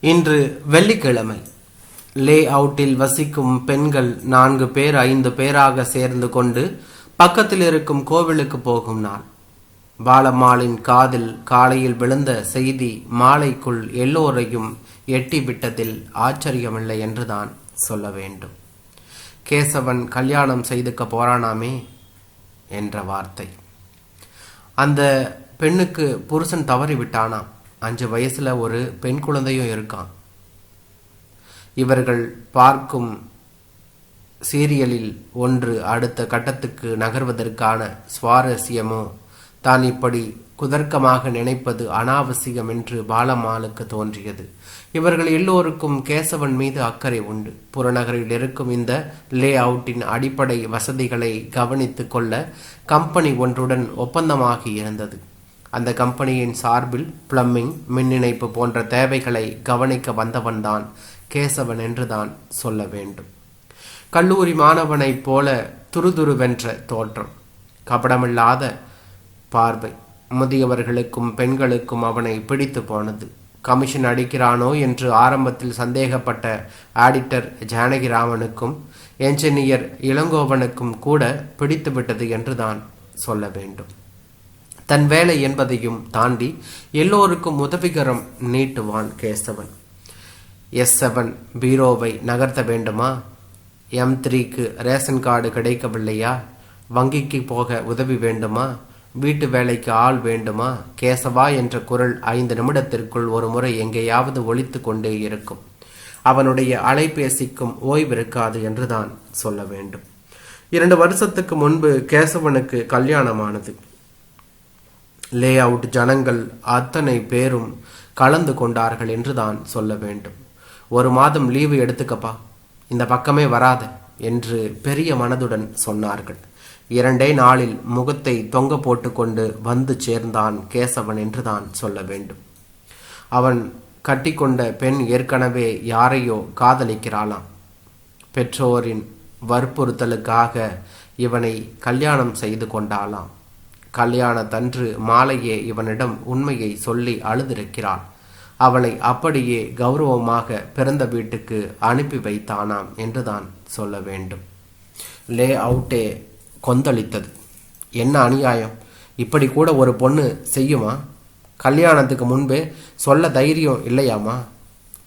இன்று வெள்ளிக்கிழமை. லே அவுட்டில் வசிக்கும் பெண்கள் நான்கு பேர் ஐந்து பேராக சேர்ந்து கொண்டு பக்கத்தில் இருக்கும் கோவிலுக்கு போகும் நாள். பாலம்மாளின் காதில் காலையில் விழுந்த செய்தி மாலைக்குள் எல்லோரையும் எட்டி விட்டதில் ஆச்சரியமில்லை என்றுதான் சொல்ல வேண்டும். கேசவன் கல்யாணம் செய்துக்க போறானாமே என்ற வார்த்தை. அந்த பெண்ணுக்கு புருஷன் தவறிவிட்டானாம். அஞ்சு வயசுல ஒரு பெண் குழந்தையும் இருக்கான். இவர்கள் பார்க்கும் சீரியலில் ஒன்று அடுத்த கட்டத்துக்கு நகர்வதற்கான சுவாரஸ்யமோ தான் இப்படி குதர்க்கமாக நினைப்பது அனாவசியம் என்று பாலம்மாளுக்கு தோன்றியது. இவர்கள் எல்லோருக்கும் கேசவன் மீது அக்கறை உண்டு. புறநகரில் இருக்கும் இந்த லே அவுட்டின் அடிப்படை வசதிகளை கவனித்து கொள்ள கம்பெனி ஒன்றுடன் ஒப்பந்தமாகி இருந்தது. அந்த கம்பெனியின் சார்பில் பிளம்பிங் மின் இணைப்பு போன்ற தேவைகளை கவனிக்க வந்தவன்தான் கேசவன் என்றுதான் சொல்ல வேண்டும். கல்லூரி மாணவனைப் போல துருதுருவென்ற தோற்றம் கபடமில்லாத பார்வை. முதியவர்களுக்கும் பெண்களுக்கும் அவனை பிடித்து போனது. கமிஷன் அடிக்கிறானோ என்று ஆரம்பத்தில் சந்தேகப்பட்ட ஆடிட்டர் ஜானகிராமனுக்கும் என்ஜினியர் இளங்கோவனுக்கும் கூட பிடித்துவிட்டது என்றுதான் சொல்ல வேண்டும். தன் வேலை என்பதையும் தாண்டி எல்லோருக்கும் உதவிகரம் நீட்டுவான் கேசவன். எஸ் செவன் பீரோவை நகர்த்த வேண்டுமா? எம் த்ரீக்கு ரேஷன் கார்டு கிடைக்கவில்லையா? வங்கிக்கு போக உதவி வேண்டுமா? வீட்டு வேலைக்கு ஆள் வேண்டுமா? கேசவா என்ற குரல் ஐந்து நிமிடத்திற்குள் ஒரு முறை எங்கேயாவது ஒழித்து கொண்டே இருக்கும். அவனுடைய அலைபேசிக்கும் ஓய்விருக்காது என்றுதான் சொல்ல வேண்டும். இரண்டு வருஷத்துக்கு முன்பு கேசவனுக்கு கல்யாணமானது. லே அவுட் ஜனங்கள் அத்தனை பேரும் கலந்து கொண்டார்கள் என்றுதான் சொல்ல வேண்டும். ஒரு மாதம் லீவு எடுத்துக்கப்பா. இந்த பக்கமே வராத என்று பெரிய மனதுடன் சொன்னார்கள். இரண்டே நாளில் முகத்தை தொங்க போட்டுக்கொண்டு வந்து சேர்ந்தான் கேசவன் என்றுதான் சொல்ல வேண்டும். அவன் கட்டிக்கொண்ட பெண் ஏற்கனவே யாரையோ காதலிக்கிறாளாம். பெற்றோரின் வற்புறுத்தலுக்காக இவனை கல்யாணம் செய்து கொண்டாளாம். கல்யாணத்தன்று மாலையே இவனிடம் உண்மையை சொல்லி அழுதிருக்கிறாள். அவளை அப்படியே கௌரவமாக பிறந்த வீட்டுக்கு அனுப்பி வைத்தானாம் என்றுதான் சொல்ல வேண்டும். லே அவுட்டே கொந்தளித்தது. என்ன அநியாயம்? இப்படி கூட ஒரு பொண்ணு செய்யுமா? கல்யாணத்துக்கு முன்பே சொல்ல தைரியம் இல்லையாமா?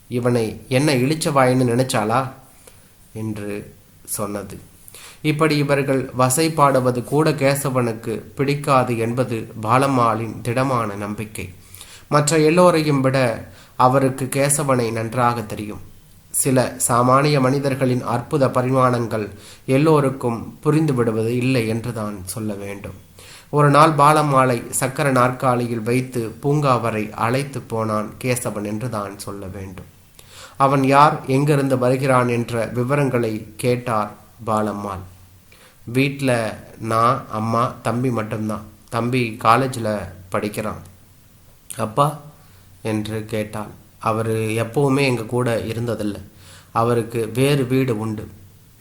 இவனை என்ன இழிச்சவாயின்னு நினைச்சாளா? என்று சொன்னது. இப்படி இவர்கள் வசை பாடுவது கூட கேசவனுக்கு பிடிக்காது என்பது பாலம்மாளின் திடமான நம்பிக்கை. மற்ற எல்லோரையும் விட அவருக்கு கேசவனை நன்றாக தெரியும். சில சாமானிய மனிதர்களின் அற்புத பரிமாணங்கள் எல்லோருக்கும் புரிந்து விடுவது இல்லை என்றுதான் சொல்ல வேண்டும். ஒரு நாள் பாலம்மாளை சக்கர நாற்காலியில் வைத்து பூங்கா வரை அழைத்து போனான் கேசவன் என்றுதான் சொல்ல வேண்டும். அவன் யார் எங்கிருந்து வருகிறான் என்ற விவரங்களை கேட்டார் பாலம்மாள். வீட்டில் நான் அம்மா தம்பி மட்டும்தான். தம்பி காலேஜில் படிக்கிறான். அப்பா? என்று கேட்டாள். அவர் எப்போவுமே எங்கள் கூட இருந்ததில்லை. அவருக்கு வேறு வீடு உண்டு.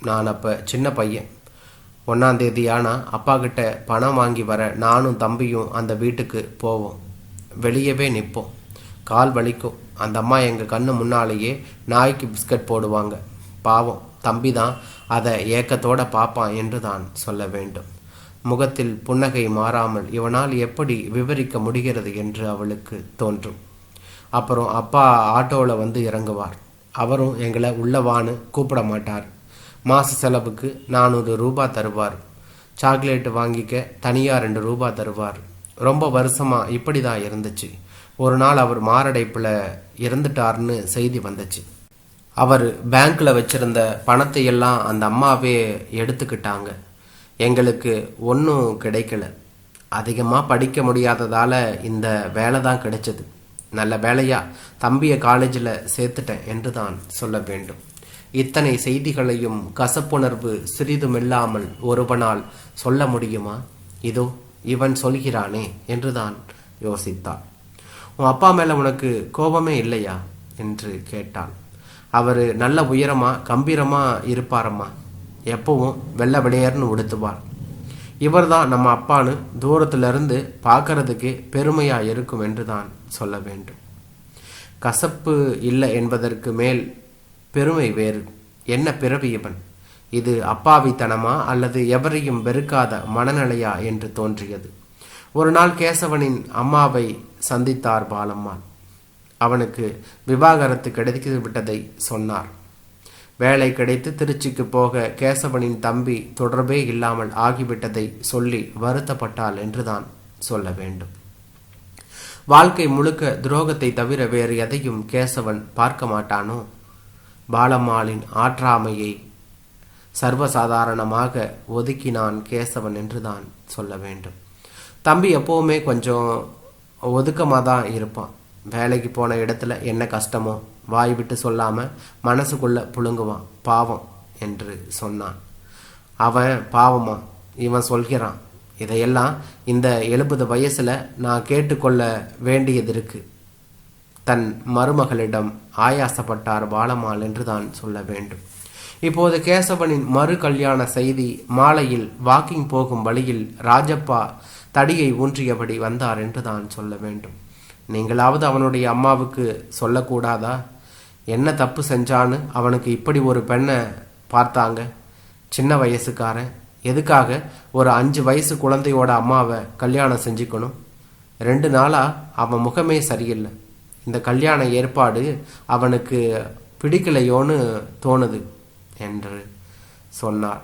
நான் அப்போ சின்ன பையன். ஒன்றாந்தேதி ஆனால் அப்பா கிட்ட பணம் வாங்கி வர நானும் தம்பியும் அந்த வீட்டுக்கு போவோம். வெளியவே நிற்போம். கால் வலிக்கும். அந்த அம்மா எங்கள் கண்ணு முன்னாலேயே நாய்க்கு பிஸ்கட் போடுவாங்க. பாவம் தம்பி தான் அதை ஏக்கத்தோட பார்ப்பான் என்று தான் சொல்ல வேண்டும். முகத்தில் புன்னகை மாறாமல் இவனால் எப்படி விவரிக்க முடிகிறது என்று அவளுக்கு தோன்றும். அப்புறம் அப்பா ஆட்டோவில் வந்து இறங்குவார். அவரும் எங்களை உள்ளவான்னு கூப்பிட மாட்டார். மாச செலவுக்கு நானூறு ரூபா தருவார். சாக்லேட்டு வாங்கிக்க தனியாக ரெண்டு ரூபா தருவார். ரொம்ப வருஷமாக இப்படி தான் இருந்துச்சு. ஒரு நாள் அவர் மாரடைப்பில் இறந்துட்டார்னு செய்தி வந்துச்சு. அவர் பேங்க்கில் வச்சிருந்த பணத்தை எல்லாம் அந்த அம்மாவே எடுத்துக்கிட்டாங்க. எங்களுக்கு ஒன்றும் கிடைக்கல. அதிகமாக படிக்க முடியாததால் இந்த வேலை தான் கிடைச்சது. நல்ல வேலையாக தம்பியை காலேஜில் சேர்த்துட்டேன் என்று தான் சொல்ல வேண்டும். இத்தனை செய்திகளையும் கசப்புணர்வு சிறிதுமில்லாமல் ஒருவனால் சொல்ல முடியுமா? இதோ இவன் சொல்கிறானே என்றுதான் யோசித்தாள். உன் அப்பா மேலே உனக்கு கோபமே இல்லையா? என்று கேட்டாள். அவர் நல்ல உயரமாக கம்பீரமாக இருப்பாரம்மா. எப்பவும் வெள்ளை விளையர்னு உடுத்துவார். இவர்தான் நம்ம அப்பான்னு தூரத்திலிருந்து இருந்து பார்க்கறதுக்கே இருக்கும் என்று தான் சொல்ல வேண்டும். கசப்பு இல்லை என்பதற்கு மேல் பெருமை வேறு. என்ன பிறவி இவன்? இது அப்பாவித்தனமா அல்லது எவரையும் வெறுக்காத மனநிலையா என்று தோன்றியது. ஒரு நாள் கேசவனின் அம்மாவை சந்தித்தார் பாலம்மாள். அவனுக்கு விவாகரத்து கிடைத்து விட்டதை சொன்னார். வேலை கிடைத்து திருச்சிக்கு போக கேசவனின் தம்பி தொடர்பே இல்லாமல் ஆகிவிட்டதை சொல்லி வருத்தப்பட்டாள் என்றுதான் சொல்ல வேண்டும். வாழ்க்கை முழுக்க துரோகத்தை தவிர வேறு எதையும் கேசவன் பார்க்க மாட்டானோ? பாலம்மாளின் ஆற்றாமையை சர்வசாதாரணமாக ஒதுக்கினான் கேசவன் என்றுதான் சொல்ல வேண்டும். தம்பி எப்போவுமே கொஞ்சம் ஒதுக்கமாக தான் இருப்பான். வேலைக்கு போன இடத்துல என்ன கஷ்டமோ வாய் விட்டு சொல்லாமல் மனசுக்குள்ள புழுங்குவான். பாவம் என்று சொன்னான். அவன் பாவமா? இவன் சொல்கிறான். இதையெல்லாம் இந்த எழுபது வயசில் நான் கேட்டுக்கொள்ள வேண்டியது இருக்கு. தன் மருமகளிடம் ஆயாசப்பட்டார் பாலம்மாள் என்று தான் சொல்ல வேண்டும். இப்போது கேசவனின் மறு கல்யாண செய்தி மாலையில் வாக்கிங் போகும் வழியில் ராஜப்பா தடியை ஊன்றியபடி வந்தார் என்று தான் சொல்ல வேண்டும். நீங்களாவது அவனுடைய அம்மாவுக்கு சொல்லக்கூடாதா? என்ன தப்பு செஞ்சான்னு அவனுக்கு இப்படி ஒரு பெண்ணை பார்த்தாங்க? சின்ன வயசுக்காரன். எதுக்காக ஒரு அஞ்சு வயசு குழந்தையோட அம்மாவை கல்யாணம் செஞ்சுக்கணும்? ரெண்டு நாளாக அவன் முகமே சரியில்லை. இந்த கல்யாண ஏற்பாடு அவனுக்கு பிடிக்கலையோன்னு தோணுது என்று சொன்னார்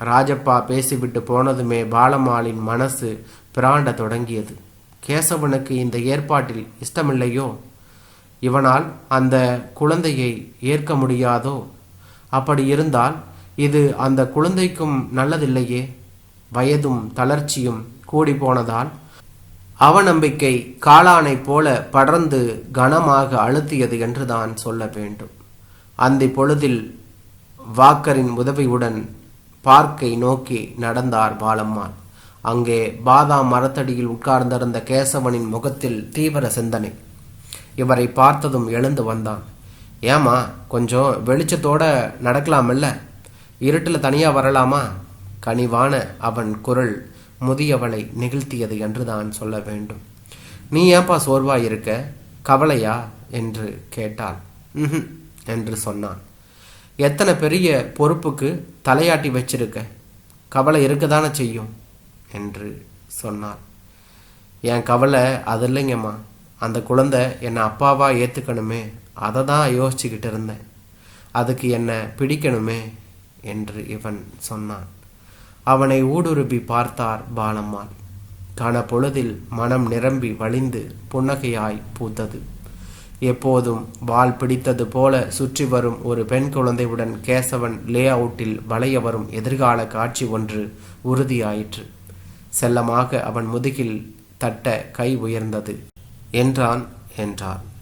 ராஜப்பா பேசிவிட்டு போனதுமே பாலம்மாளின் மனசு பிராண்ட தொடங்கியது. கேசவனுக்கு இந்த ஏற்பாட்டில் இஷ்டமில்லையோ? இவனால் அந்த குழந்தையை ஏற்க முடியாதோ? அப்படி இருந்தால் இது அந்த குழந்தைக்கும் நல்லதில்லையே? வயதும் தளர்ச்சியும் கூடி போனதால் அவநம்பிக்கை காளானை போல படர்ந்து கனமாக அழுத்தியது என்று தான் சொல்ல வேண்டும். அந்த பொழுதில் வாக்கரின் உதவியுடன் பார்க்கை நோக்கி நடந்தார் பாலம்மாள். அங்கே பாதாம் மரத்தடியில் உட்கார்ந்திருந்த கேசவனின் முகத்தில் தீவிர சிந்தனை. இவரை பார்த்ததும் எழுந்து வந்தான். ஏமா கொஞ்சம் வெளிச்சத்தோட நடக்கலாமல்ல? இருட்டில் தனியாக வரலாமா? கனிவான அவன் குரல் முதியவளை நிகழ்த்தியது என்று தான் சொல்ல வேண்டும். நீ ஏன்பா சோர்வாக இருக்க? கவலையா? என்று கேட்டாள். "ம்ஹும்" என்று சொன்னான். எத்தனை பெரிய பொறுப்புக்கு தலையாட்டி வச்சிருக்க? கவலை இருக்கதான செய்யும்? என்று சொன்னார் என் கவலை அது இல்லைங்கம்மா அந்த குழந்தை என்னை அப்பாவாக ஏற்றுக்கணுமே அதை தான் யோசிச்சுக்கிட்டு இருந்தேன். அதுக்கு என்னை பிடிக்கணுமே என்று இவன் சொன்னான். அவனை ஊடுருவி பார்த்தார் பாலம்மாள். கன பொழுதில் மனம் நிரம்பி வழிந்து புன்னகையாய் பூத்தது. எப்போதும் வால் பிடித்தது போல சுற்றி வரும் ஒரு பெண் குழந்தையுடன் கேசவன் லே அவுட்டில் வளைய வரும் எதிர்கால காட்சி ஒன்று உறுதியாயிற்று. செல்லமாக அவன் முதுகில் தட்ட கை உயர்ந்தது. என்றான் என்றார்